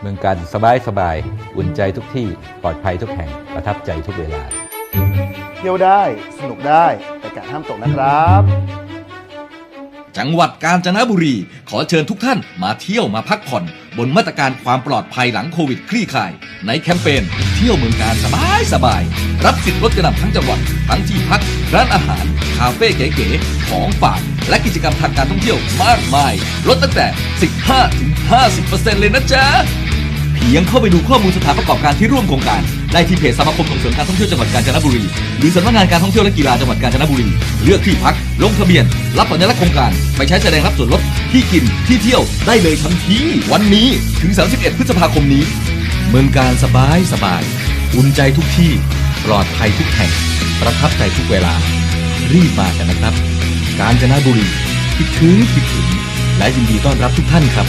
เมืองการสบายสบาย อุ่นใจทุกที่ ปลอดภัยทุกแห่ง ประทับใจทุกเวลา เที่ยวได้ สนุกได้ แต่กาดห้ามตกนะครับ จังหวัดกาญจนบุรี ขอเชิญทุกท่านมาเที่ยวมาพักผ่อน บนมาตรการความปลอดภัยหลังโควิดคลี่คลาย ในแคมเปญเที่ยวเมืองการสบายสบาย รับสิทธิ์ลดกระหน่ำทั้งจังหวัด ทั้งที่พัก ร้านอาหาร คาเฟ่เก๋ๆ ของฝาก และกิจกรรมทางการท่องเที่ยวมากมาย ลดตั้งแต่ 15-50%เลยนะจ๊ะเพี ยังเข้าไปดูข้อมูลสถานประกอบการที่ร่วมโครงการ ได้ที่เพจสมาคมส่งเสริมการท่องเที่ยวจังหวัดกาญจนบุรี หรือสำนักงานการท่องเที่ยวและกีฬาจังหวัดกาญจนบุรี เลือกที่พัก ลงทะเบียน รับสัญลักษณ์โครงการ ไปใช้แสดงรับส่วนลดที่กินที่เที่ยวได้เลยทันทีวันนี้ถึง 31 พฤษภาคมนี้ เมืองการสบายสบายอุ่นใจทุกที่ ปลอดภัยทุกแห่ง ประทับใจทุกเวลา รีบมากันนะครับ กาญจนบุรีคิดถึงคิดถึงและยินดีต้อนรับทุกท่านครับ